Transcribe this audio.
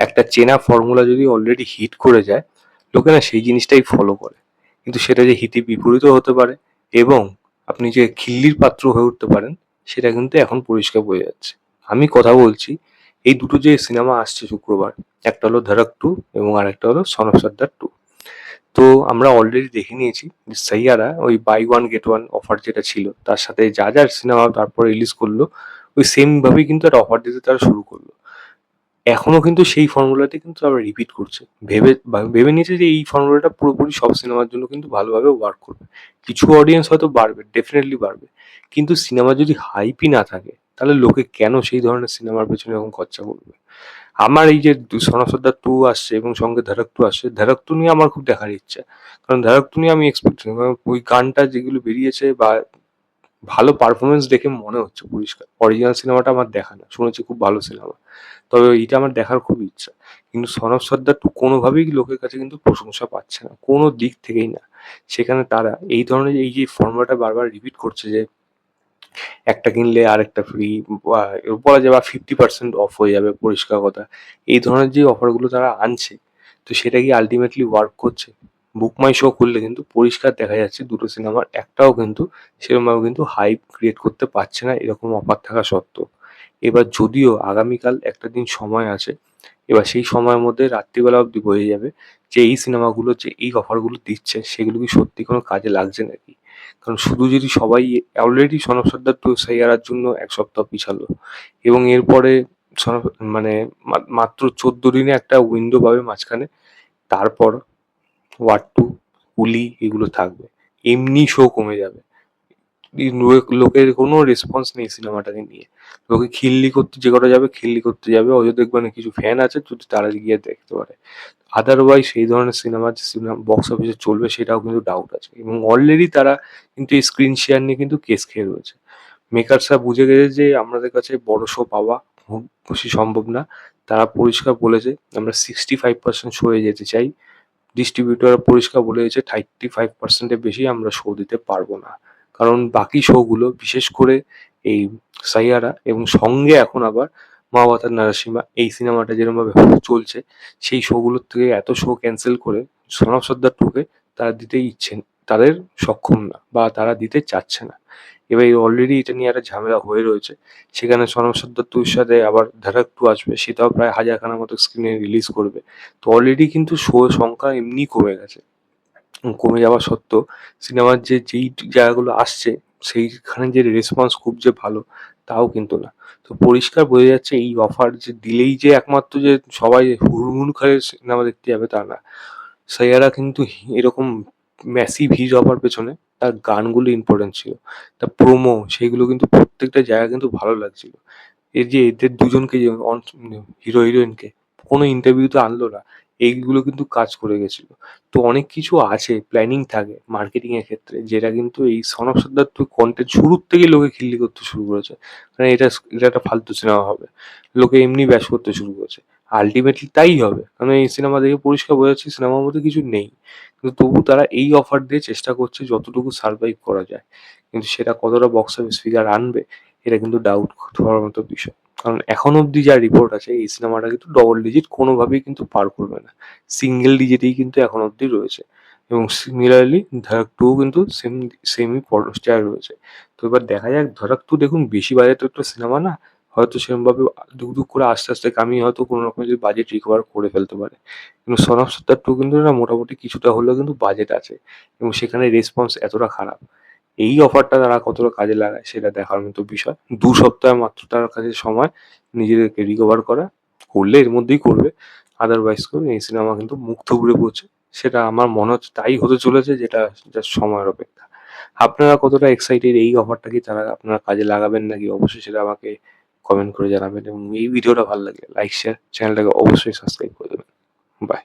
একটা চেনা ফর্মুলা যদি অলরেডি হিট করে যায় লোকে না সেই জিনিসটাই ফলো করে। কিন্তু সেটা যে হিতে বিপরীত হতে পারে এবং আপনি যে খিল্লির পাত্র হয়ে উঠতে পারেন, সেটা কিন্তু এখন পরিষ্কার বোঝা যাচ্ছে। আমি কথা বলছি, এই দুটো যে সিনেমা আসছে শুক্রবার, একটা হলো ধরক টু এবং আরেকটা হলো সন অফ সর্দার টু তো আমরা অলরেডি দেখে নিয়েছি যে সাইয়ারা ওই buy one get one offer যেটা ছিল, তার সাথে যা যা সিনেমা তারপর রিলিজ করল, ওই সেম ভাবেই কিন্তু একটা অফার দিতে তারা শুরু করল। এখনও কিন্তু সেই ফর্মুলাটি কিন্তু আবার রিপিট করছে। ভেবে ভেবে নিয়েছে যে এই ফর্মুলাটা পুরোপুরি সব সিনেমার জন্য কিন্তু ভালোভাবে ওয়ার্ক করবে। কিছু অডিয়েন্স হয়তো বাড়বে ডেফিনেটলি বাড়বে। কিন্তু সিনেমা যদি হাইপই না থাকে, তাহলে লোকে কেন সেই ধরনের সিনেমার পেছনে এরকম খরচা করবে? আমার এই যে সনসর্দার টু আসছে এবং সঙ্গে ধারক টু আসছে, ধারক টু নিয়ে আমার খুব দেখার ইচ্ছা। কারণ ধারক টু নিয়ে আমি এক্সপেক্ট ওই গানটা যেগুলো বেরিয়েছে বা ভালো পারফরমেন্স দেখে মনে হচ্ছে পরিষ্কার। অরিজিনাল সিনেমাটা আমার দেখা না, শুনেছি খুব ভালো সিনেমা তবে এইটা আমার দেখার খুব ইচ্ছা। কিন্তু সন অফ সর্দার টু কোনোভাবেই লোকের কাছে কিন্তু প্রশংসা পাচ্ছে না, কোনো দিক থেকেই না। সেখানে তারা এই ধরনের এই যে ফর্মুলাটা বারবার রিপিট করছে যে, একটা কিনলে আরেকটা ফ্রি বলা যায় বা ফিফটি পার্সেন্ট অফ হয়ে যাবে পরিষ্কার কথা। এই ধরনের যে অফারগুলো তারা আনছে, তো সেটা কি আলটিমেটলি ওয়ার্ক করছে? বুক মাই শো খুললে কিন্তু পরিষ্কার দেখা যাচ্ছে দুটো সিনেমার। একটাও কিন্তু সেরকমভাবে কিন্তু হাইপ ক্রিয়েট করতে পারছে না এরকম অফার থাকা সত্ত্বেও। এবার যদিও আগামীকাল একটা দিন সময় আছে, এবার সেই সময়ের মধ্যে রাত্রিবেলা অবধি বোঝা যাবে যে এই সিনেমাগুলো যে এই অফারগুলো দিচ্ছে সেগুলো কি সত্যি কোনো কাজে লাগছে নাকি? কারণ শুধু যদি সবাই অলরেডি সনব সর্দার টু সাইয়ারার জন্য এক সপ্তাহ পিছালো এবং এরপরে মানে মাত্র চোদ্দ দিনে একটা উইন্ডো পাবে মাঝখানে, তারপর ওয়ার টু কুলি এগুলো থাকবে। এমনি শো কমে যাবে। লোকের কোনো রেসপন্স নেই সিনেমাটাকে নিয়ে। লোকে খিল্লি করতে, যে কটা যাবে খিল্লি করতে যাবে। হয়তো দেখবেন কিছু ফ্যান আছে যদি তারা গিয়ে দেখতে পারে। আদারওয়াইজ সেই ধরনের সিনেমা যে সিনেমা বক্স অফিসে চলবে, সেটাও কিন্তু ডাউট আছে। এবং অলরেডি তারা কিন্তু এই স্ক্রিন শেয়ার নিয়ে কিন্তু কেস খেয়ে রয়েছে। মেকার্সরা বুঝে গেছে যে, আমাদের কাছে বড় শো পাওয়া খুব বেশি সম্ভব না। তারা পরিষ্কার বলেছে, আমরা সিক্সটি ফাইভ পার্সেন্ট শোয়ে যেতে চাই। ডিস্ট্রিবিউটর পরিষ্কার বলে দিয়েছে থার্টি ফাইভ পার্সেন্টের বেশি আমরা শো দিতে পারব না। কারণ বাকি শোগুলো বিশেষ করে এই সাইয়ারা এবং সঙ্গে এখন আবার মহাবতার নারাসিমা এই সিনেমাটা যেরকমভাবে চলছে, সেই শোগুলোর থেকে এত শো ক্যান্সেল করে সনব সর্দার টুকে তারা দিতে ইচ্ছে তাদের সক্ষম না বা তারা দিতে চাচ্ছে না। এবার অলরেডি এটা নিয়ে একটা ঝামেলা হয়ে রয়েছে। সেখানে সনব সর্দার টুর সাথে আবার ধারাক টু আসবে, সেটাও প্রায় হাজারখানা মতো স্ক্রিনে রিলিজ করবে। তো অলরেডি কিন্তু শো সংখ্যা এমনি কমে গেছে। কমে যাওয়া সত্ত্বেও সিনেমার যে, যেই জায়গাগুলো আসছে, সেইখানে যে রেসপন্স খুব যে ভালো, তাও কিন্তু না। তো পরিষ্কার বোঝা যাচ্ছে এই অফার যে, দিলেই যে একমাত্র যে সবাই হুড়মুড় খায় সিনেমা দেখতে যাবে তা না। সাইয়ারা কিন্তু এরকম ম্যাসিভ হিট অফার পেছনে। তার গানগুলো ইম্পর্টেন্ট ছিল। তার প্রোমো সেইগুলো কিন্তু প্রত্যেকটা জায়গা কিন্তু ভালো লাগছিল। এই যে এদের দুজনকে যে হিরো হিরোইনকে কোনো ইন্টারভিউ তো আনলো না। এইগুলো কিন্তু কাজ করে গেছিল। তো অনেক কিছু আছে প্ল্যানিং থাকে মার্কেটিং এর ক্ষেত্রে, যেটা কিন্তু এই সনব তুই কন্টেন্ট শুরুর থেকে লোকে খিল্লি করতে শুরু করেছে। মানে এটা এটা একটা ফালতু সিনেমা হবে। লোকে এমনি ব্যাস করতে শুরু করেছে। আলটিমেটলি তাই হবে। কারণ এই সিনেমা দেখে পরিষ্কার বোঝা যাচ্ছে সিনেমার মধ্যে কিছু নেই। কিন্তু তবু তারা এই অফার দিয়ে চেষ্টা করছে যতটুকু সার্ভাইভ করা যায়। কিন্তু সেটা কতটা বক্স অফিস ফিগার আনবে, এটা কিন্তু ডাউট হওয়ার মতো বিষয়। কারণ এখন অবধি যা রিপোর্ট আছে, এই সিনেমাটা কিন্তু ডবল ডিজিট কোনোভাবেই কিন্তু পার করবে না। সিঙ্গেল ডিজিটেই কিন্তু এখন অবধি রয়েছে। এবং সিমিলারলি ধরাক টু কিন্তু সেম সেমই পর্যায়ে রয়েছে। তো এবার দেখা যাক, ধরাক টু দেখুন, বেশি বাজেটের একটা সিনেমা না। হয়তো সেরকমভাবে দুক দুক করে আস্তে আস্তে কামিয়ে হয়তো কোনো রকম যদি বাজেট রিকভার করে ফেলতে পারে। কিন্তু সন অফ সত্তার টু কিন্তু না, মোটামুটি কিছুটা হলেও কিন্তু বাজেট আছে। এবং সেখানে রেসপন্স এতটা খারাপ। এই অফারটা তারা কতটা কাজে লাগায় সেটা দেখার মতো বিষয়। দু সপ্তাহ মাত্র তার কাছে সময়, নিজেদেরকে রিকভার করা, করলে এর মধ্যেই করবে। আদারওয়াইজ করে এই সিনেমা কিন্তু মুখ থুবড়ে পড়ছে। সেটা আমার মনে হচ্ছে তাই হতে চলেছে যেটা যা সময়ের অপেক্ষা। আপনারা কতটা এক্সাইটেড এই অফারটা কি তারা আপনারা কাজে লাগাবেন নাকি অবশ্যই সেটা আমাকে কমেন্ট করে জানাবেন এবং এই ভিডিওটা ভালো লাগে লাইক শেয়ার চ্যানেলটাকে অবশ্যই সাবস্ক্রাইব করে দেবেন। বাই